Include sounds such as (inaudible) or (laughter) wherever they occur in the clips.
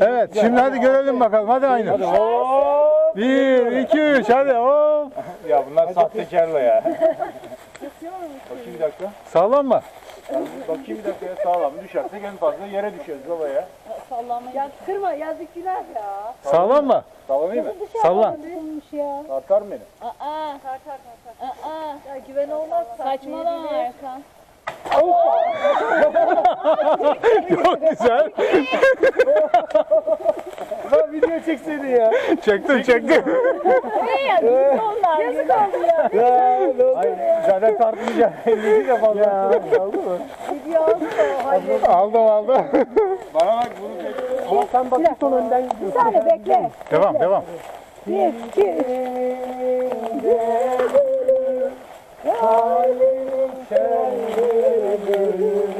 Evet şimdi hadi görelim bakalım hadi aynı. Bir, iki, üç hadi hop. (laughs) Ya bunlar sahtekarla ya. Bakayım bir dakika. Sağlam mı? Bakayım bir dakika ya sağlam. Düşersek en fazla yere düşeriz baba ya. Ya kırma yazık günah ya. Sağlam mı? Sallamayayım mı? Sallan. Olmuş ya. Tartar mı beni? Aa, Tartar tartar. aa, Ya güven olmaz. saçmalama Erkan. Çok güzel. Lan video çekseydin ya. Çektim çektim. Onlar Yazık oldu ya. Hayır zaten tartmayacağım. 50 de fazla. Oldu mu? Video oldu da. Hadi. Aldım aldım. Bana bak bunu pek... Ama sen bak son önden gidiyorsun. Bir saniye bekle. Devam devam. Bir, iki,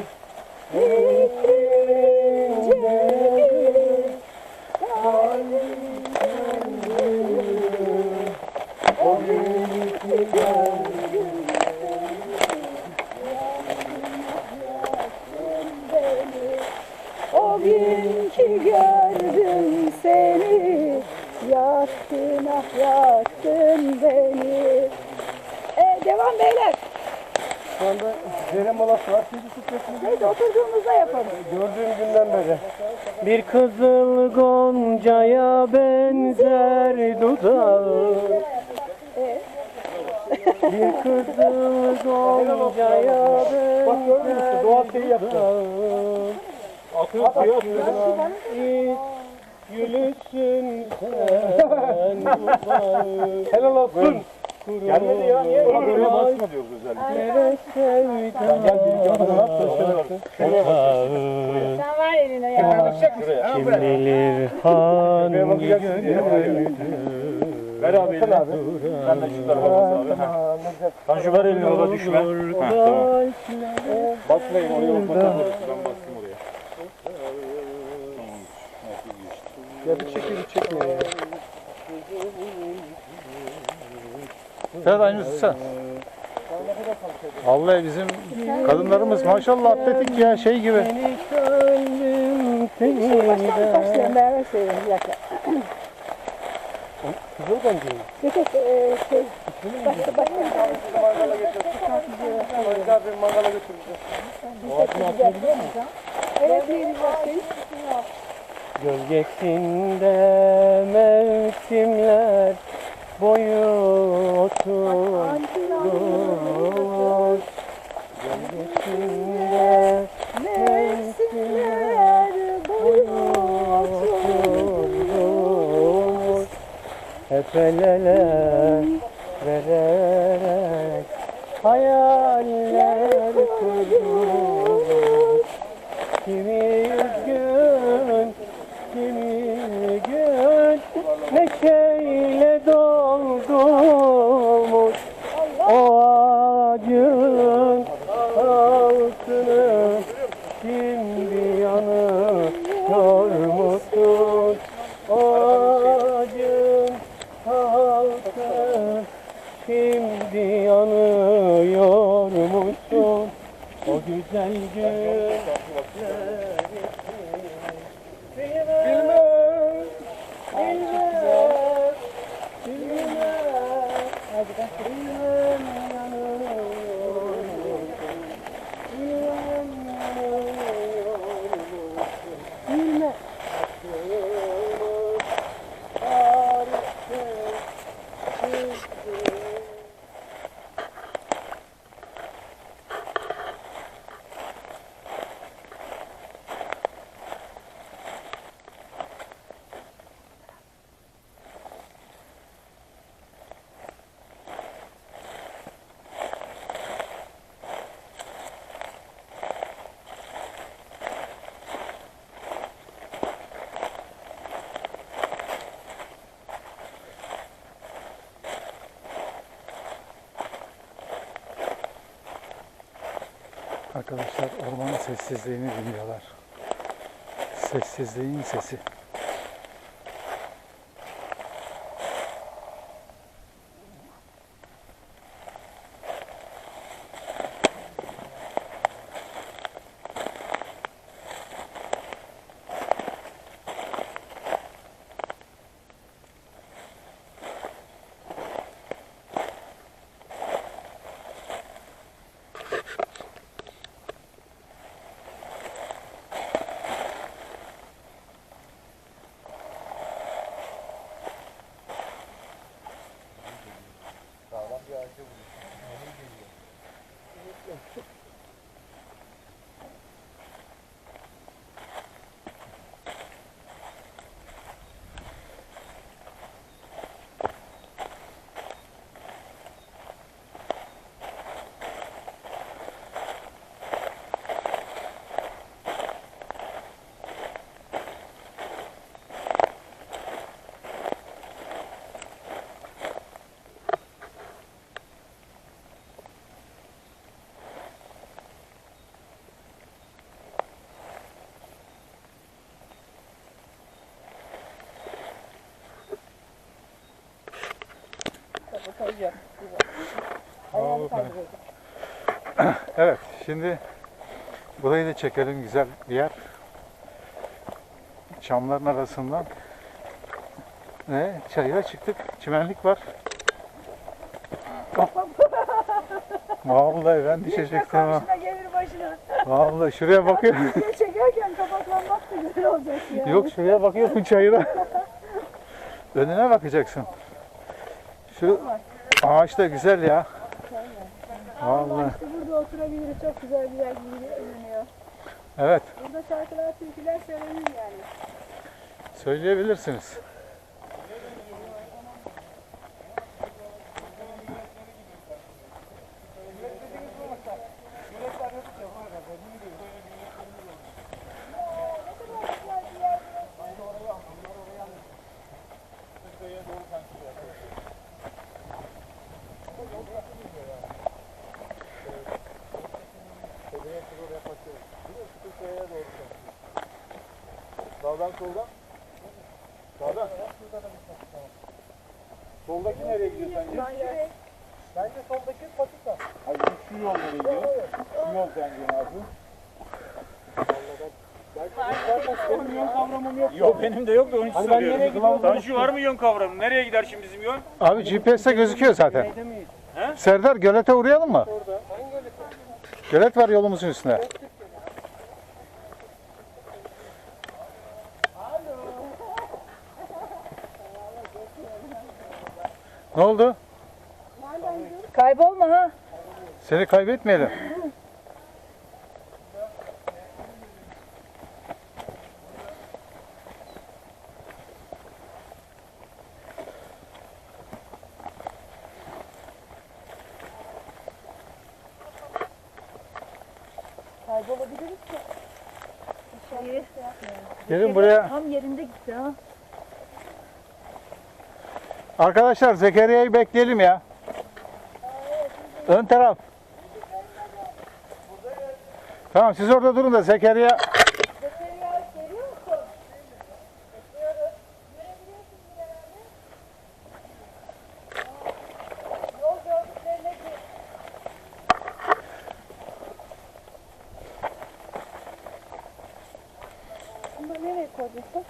üç. O gün ki gördüm seni Yaktın ah yaktın beni e, Devam beyler Şu anda dere molası var. Sizi tutmasını Neyse oturduğumuzda yapalım gördüğüm günden beri. Bir kızıl goncaya benzer dudağı. Bir kızıl goncaya benzer Bak gördün mü? Doğa şeyi yaptı. Atıyor, atıyor, atıyor. Gülüsün (laughs) sen dudağı. Helal olsun. Gelmedi ya, niye? Bak öyle basma diyoruz özellikle. Sen gel bir iki adımını at da şöyle bak. Sen ver eline ya. Kim bilir hangi gönüldü Ver abi elini. Sen de şu tarafa bas abi. Ha. Sen şu ver elini orada düşme. Ha, tamam. Basmayın oraya fotoğrafı. Ben bastım oraya. Ya bir çekiyor bir çekmiyor ya. Evet aynı sen. Vallahi bizim kadınlarımız maşallah atletik ya şey gibi. Kızıl goncayı. Yok yok şey Başka başka Mangala götürürüz. Abi mangala götürürüz. O altına atabiliyor musun? Evet bir bakayım Gölgesinde mevsimler boyu oturur Gölgesinde Mevsimler boyu oturur Hep el ele vererek hayaller kurur O güzel Arkadaşlar ormanın sessizliğini dinliyorlar. Sessizliğin sesi. (clears throat) Evet, şimdi burayı da çekelim güzel bir yer. Çamların arasından. Ne? Çayıra çıktık. Çimenlik var. Vallahi ben düşecektim ama. Gelir başına. Vallahi şuraya bakıyorum. (laughs) Video çekerken kapaklanmak da güzel olacak ya. Yok şuraya bakıyorum çayıra. (laughs) Önüne bakacaksın. Şu ağaç da güzel ya. Vallahi. Burada oturabiliriz. Çok güzel bir yer gibi görünüyor. Evet, Burada şarkılar, türküler söylenir yani. söyleyebilirsiniz. Sağdan soldan. Sağdan. Soldaki nereye gidiyor sence? Bence soldaki patika. Hayır şu yol nereye gidiyor? Şu yol bence abi. Benim yön kavramım yok. Yok benim de yok da onun için Hani ben nereye soruyorum. gidiyorum? Tanju var mı yön kavramı? Nereye gider şimdi bizim yön? Abi GPS'te gözüküyor zaten. He? Serdar gölete uğrayalım mı? Gölet var yolumuzun üstünde. Ne oldu? Kaybolma ha. Seni kaybetmeyelim. Kaybolabiliriz ki. Gelin buraya. Tam yerinde gitti ha. Arkadaşlar Zekeriya'yı bekleyelim ya. Ön taraf. Tamam siz orada durun da Zekeriya nereye koyacaksın?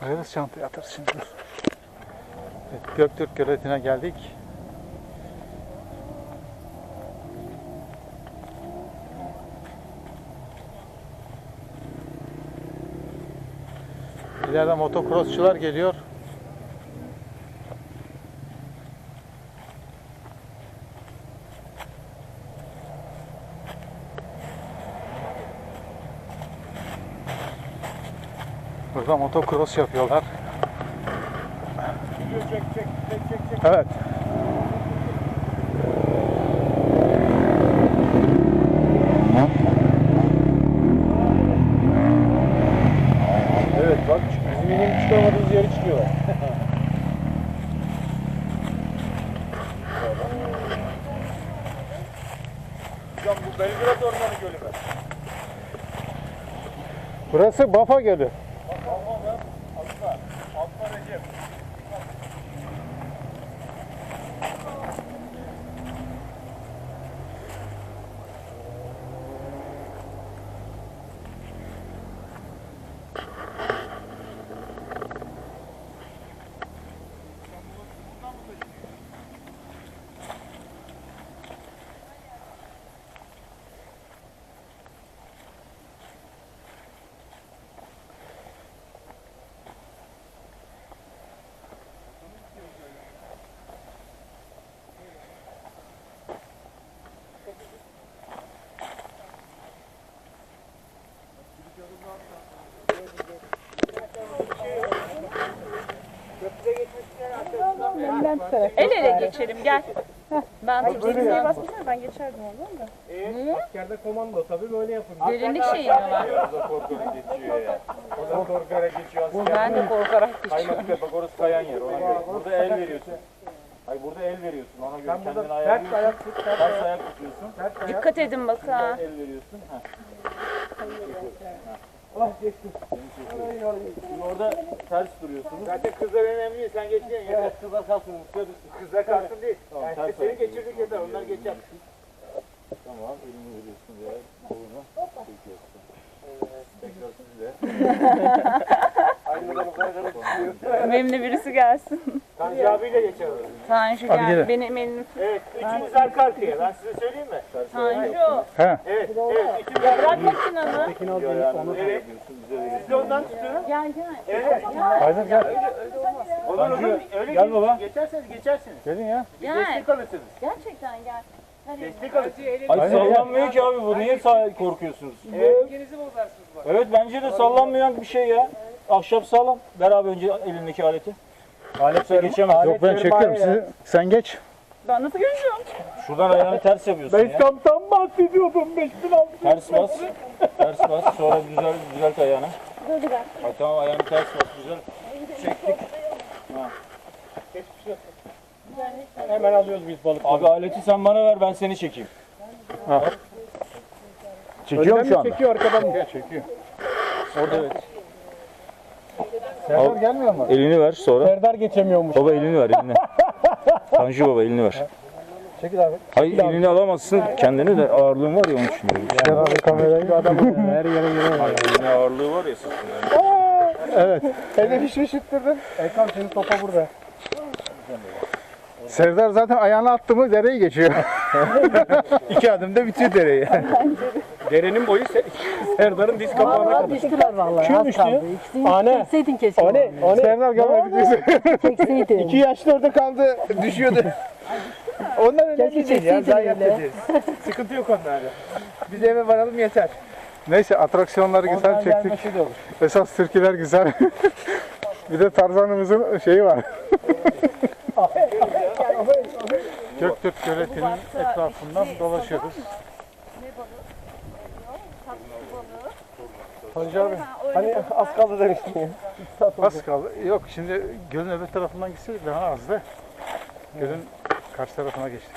Koyarız çantaya atarız şimdi. Evet, Göktürk Göleti'ne geldik. İleride motocrossçular geliyor. Burada motocross yapıyorlar. Çek çek çek çek çek. Evet. Evet bak bizim yine çıkamadığımız yeri çıkıyorlar. Hocam bu Belgrad Ormanı Gölü mü? Burası Bafa Gölü. Geçelim gel. Ben Tekneye turizm basmasana ben geçerdim oradan da. Ee, askerde komando tabii böyle yapın. derinlik şeyi mi var? O da korkarak geçiyor ya. O da korkarak geçiyor asker. Ben de korkarak geçiyorum. Kaymak tepe orası kayan yer ona göre. Burada el veriyorsun. Hayır burada el veriyorsun ona göre Sen kendini ayarlıyorsun. ters ayak tut, ters Ters ayak, tutuyorsun. ters ayak. Dikkat edin bak ha. El veriyorsun. Heh. Ah geçtim. Şimdi orada ters duruyorsunuz. Zaten kızlar önemli değil. Sen geçeceksin. Yeter kızlar kalsın. Kızlar kalsın değil. Yani ters seni geçirdik yeter. Onlar geçer. Tamam. Elini veriyorsun ya. Kolunu çekiyorsun. Tekrar sizle. Aynı. Benimle birisi gelsin. Tanju abiyle orada. Tanju gel. gidelim. Benim elim. Evet. Üçümüz arka arkaya. Ben size söyleyeyim mi? Tanju. He. Evet. Evet. Üçümüz Bırak makinanı. Evet. Siz de ondan tutun. Gel gel. Evet. Haydar gel. Olur olur. Öyle Gel baba. Geçerseniz geçersiniz. Gelin ya. Gel. Destek alırsınız. Gerçekten gel. Ay Aynen. sallanmıyor ki abi bu. Niye sağ korkuyorsunuz? Evet bence de sallanmayan bir şey ya. Ahşap sağlam. Ver abi önce elindeki aleti. Alet geçemez. Yok ben çekiyorum sizi. Sen geç. Ben nasıl göreceğim? Şuradan ayağını ters yapıyorsun ya. Kamptan bahsediyordum 5006. Ters bas. Ters bas. Sonra güzel düzelt ayağını. Ha, tamam ayağını ters bas. Güzel. Çektik. Hemen alıyoruz biz balık. Abi aleti sen bana ver ben seni çekeyim. Çekiyor mu şu anda? Çekiyor arkadan mı? Çekiyor. Orada evet. Serdar gelmiyor mu? Elini ver sonra. Serdar geçemiyormuş. Baba elini ver elini. Tanju baba elini ver. Çekil abi. Hayır elini alamazsın kendini de ağırlığın var ya onun için. diyorum. Gel abi kamerayı. Adam her yere yere. Hayır elini ağırlığı var ya sırtında. Evet. Hedef işi şıttırdın. Ekran senin topa burada. Serdar zaten ayağını attı mı dereyi geçiyor. (laughs) İki adımda bitiyor dereyi. Derenin boyu Se- Serdar'ın diz kapağına kadar. Düştüler vallahi. Kim az düştü? kaldı. İkisini Ane. çekseydin kesin. O ne? O ne? Serdar gelmedi. Çekseydin. İki yaşlı orada kaldı. Düşüyordu. Onlar önemli Keşke değil ya. çekseydin Zayiat öyle. ederiz. Sıkıntı yok onlarda. Biz eve varalım yeter. Neyse atraksiyonları güzel çektik. Esas türküler güzel. (laughs) bir de Tarzan'ımızın şeyi var. (laughs) Göktürk Göleti'nin etrafından dolaşıyoruz. Hacı abi. Hani az kaldı demiştin ya. Az kaldı. Yok şimdi gölün öbür tarafından gitseydik daha azdı. Gölün karşı tarafına geçtik.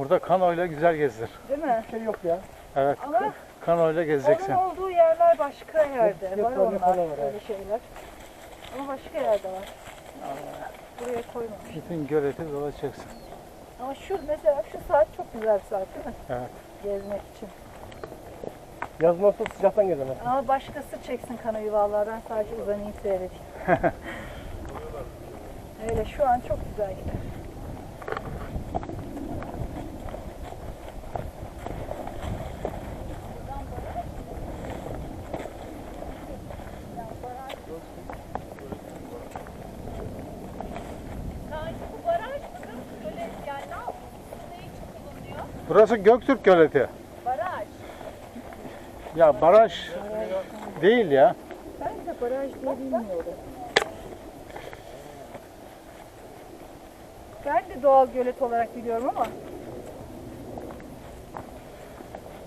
Burada kanoyla güzel gezdir. Değil mi? Şey yok ya. Evet. Ama Kanoyla gezeceksin. onun olduğu yerler başka yerde. Var Yapılar onlar var, öyle şeyler. Ama başka yerde var. Buraya koymamış. Bütün göleti dolaşacaksın. Ama şu mesela şu saat çok güzel bir saat değil mi? Evet. Gezmek için. Yaz nasıl sıcaktan gezemez. Ama başkası çeksin kanoyu vallahi ben sadece uzanayım seyredeyim. (laughs) Öyle şu an çok güzel gider. Tanju bu baraj mıdır? Böyle yani ne yap- ne için kullanılıyor? Burası Göktürk Göleti. Baraj. Ya baraj değil ya. Ben de baraj diye bilmiyorum. Ben de doğal gölet olarak biliyorum ama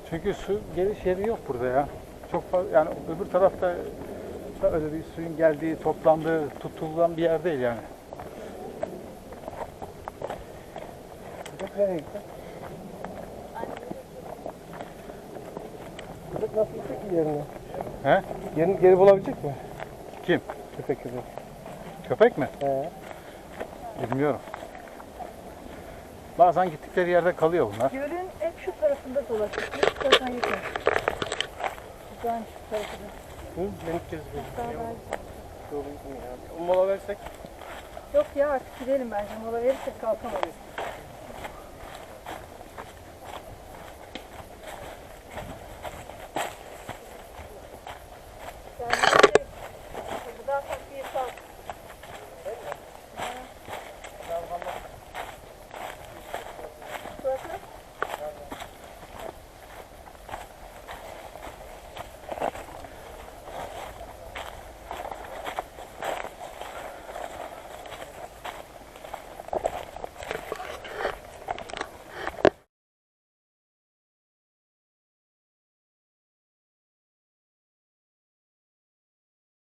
Çünkü su geliş yeri yok burada ya. Çok fazla yani öbür tarafta da öyle bir suyun geldiği, toplandığı, tutulan bir yer değil yani. Nereye gitti? Nasıl gidecek ki yerine? He? Yerini geri bulabilecek mi? Kim? Köpek köpek. Köpek mi? He. Bilmiyorum. Bazen gittikleri yerde kalıyor bunlar. Gölün hep şu tarafında dolaşıyor. Şu tarafına yakın. Güzelmiş şu tarafında. Hı? Ben ilk kez güzel. Mola versek Yok ya artık gidelim bence. Mola verirsek kalkamayız.